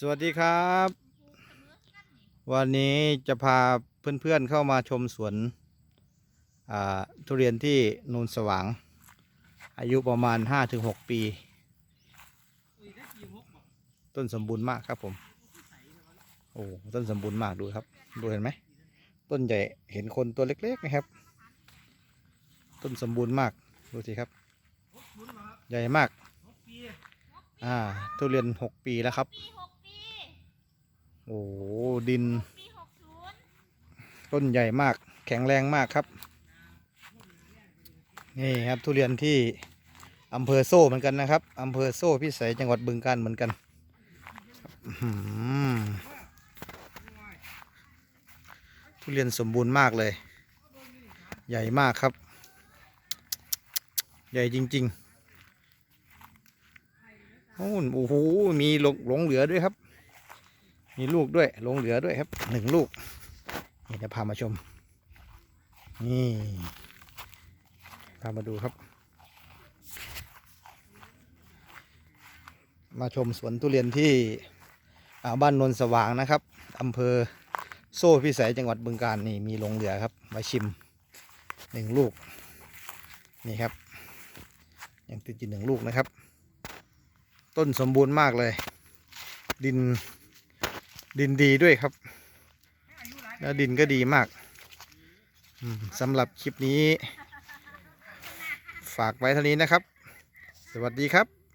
สวัสดีครับ วันนี้จะพาเพื่อนๆเข้ามาชมสวนทุเรียนที่นูนสว่าง อายุประมาณ 5-6 ปี ต้นสมบูรณ์มากครับผม โอ้ต้นสมบูรณ์มากดูครับ ดูเห็นไหม ต้นใหญ่เห็นคนตัวเล็กๆนะครับ ต้นสมบูรณ์มาก ดูสิครับ ใหญ่มาก อ่าทุเรียน 6 ปีแล้วครับปีหกปี โอ้โหดิน ต้นใหญ่มาก แข็งแรงมากครับ นี่ครับทุเรียนที่อำเภอโซ่เหมือนกันนะครับอำเภอโซ่พิสัยจังหวัดบึงกาฬเหมือนกันทุเรียนสมบูรณ์มากเลย ใหญ่มากครับ ใหญ่จริงๆโอ้โหโอ้โหมีหลงเหลือด้วยครับ มีลูกด้วยลงเหลือด้วยครับหนึ่งลูกนี่เดี๋ยวพามาชม นี่พามาดูครับ มาชมสวนทุเรียนที่บ้านนนสว่างนะครับอำเภอโซ่พิสัยจังหวัดบึงกาฬนี่มีลงเหลือครับมาชิมหนึ่งลูก นี่ครับ ยังติดอยู่หนึ่งลูกนะครับ ต้นสมบูรณ์มากเลย ดิน ดินดีด้วยครับ แล้วดินก็ดีมากสำหรับคลิปนี้ ฝากไว้เท่านี้นะครับ สวัสดีครับ